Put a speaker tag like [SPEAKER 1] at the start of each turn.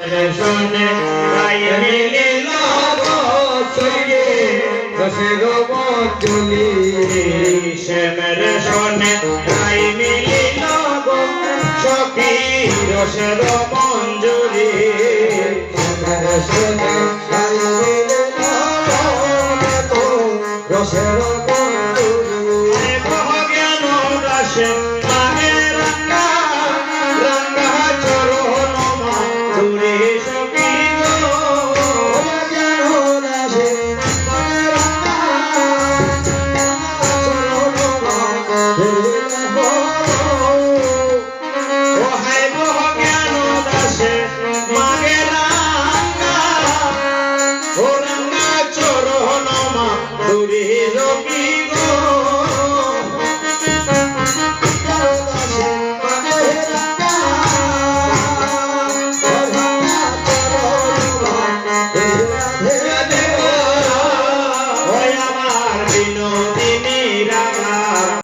[SPEAKER 1] শুনে আই মিলে
[SPEAKER 2] সঙ্গে দশে গব চলি
[SPEAKER 1] শ্যামের শুনে আই মিলে নব সখী রসের মঞ্জুরি
[SPEAKER 2] শ্যামের শুনে আই মিলে নব রসের
[SPEAKER 1] yogi go